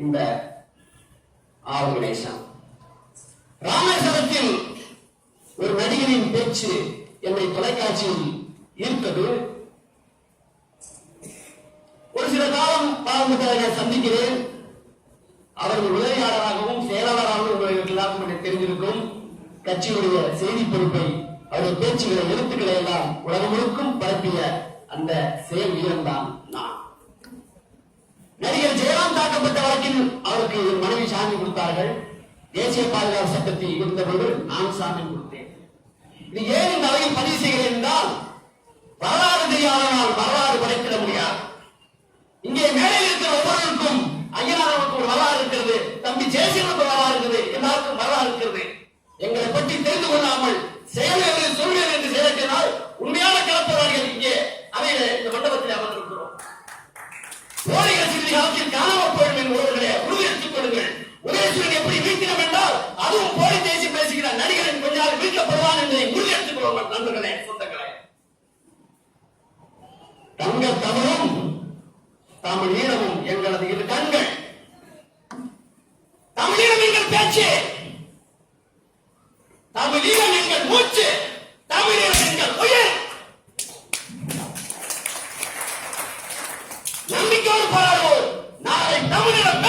இந்த ஆர் கணேசன் ராமேஸ்வரத்தில் ஒரு நடிகரின் பேச்சு என்னை தொலைக்காட்சியில் ஈர்த்தது ஒரு சில காலம் பாரம்பரிய சந்திக்கிறேன். அவர்கள் உதவியாளராகவும் செயலாளராகவும் உங்களுக்கு எல்லாருக்கும் எனக்கு தெரிஞ்சிருக்கும் கட்சியுடைய செய்தி பொறுப்பை அவருடைய பேச்சுகளை எழுத்துக்களை எல்லாம் உலகம் முழுக்கும் பரப்பிய அந்த செயல் வீரன் தான் நான். நடிகர் ஜெய தாக்கப்பட்ட வழக்கில் அவருக்கு மனைவி சாமி கொடுத்தார்கள். தேசிய பாதுகாப்பு சட்டத்தில் இருந்தபோது நான் சாமி கொடுத்தேன். இது ஏன் இந்த அவையில் பதிவு செய்கிறேன் என்றால் வரலாறு தெரியாதனால் வரலாறு படைத்திட முடியாது. இங்கே மேலே இருக்கிற ஒவ்வொருவருக்கும் ஐயனாருக்கு ஒரு வரலாறு இருக்கிறது தம்பி ஜெயசீலனுக்கு வரலாறு இருக்குது எல்லாருக்கும் வரலாறு இருக்கிறது. எங்களை பற்றி தெரிந்து கொள்ளாமல் தவறான நிலை தங்க தவறும் தமிழ் ஈழமும் எங்களது இரு கண்கள். எங்கள் பேச்சு. தமிழீழம் எங்கள் மூச்சு. தமிழீழம் எங்கள் உயிர். நம்பிக்கையோடு போராடுவோம். நாளை தமிழீழம்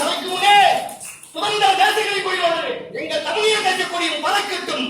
சபைக்கு முன்னே சுதந்திர தேசங்களை போய் எங்கள் தமிழர் தேசக்கூடிய பறக்கட்டும்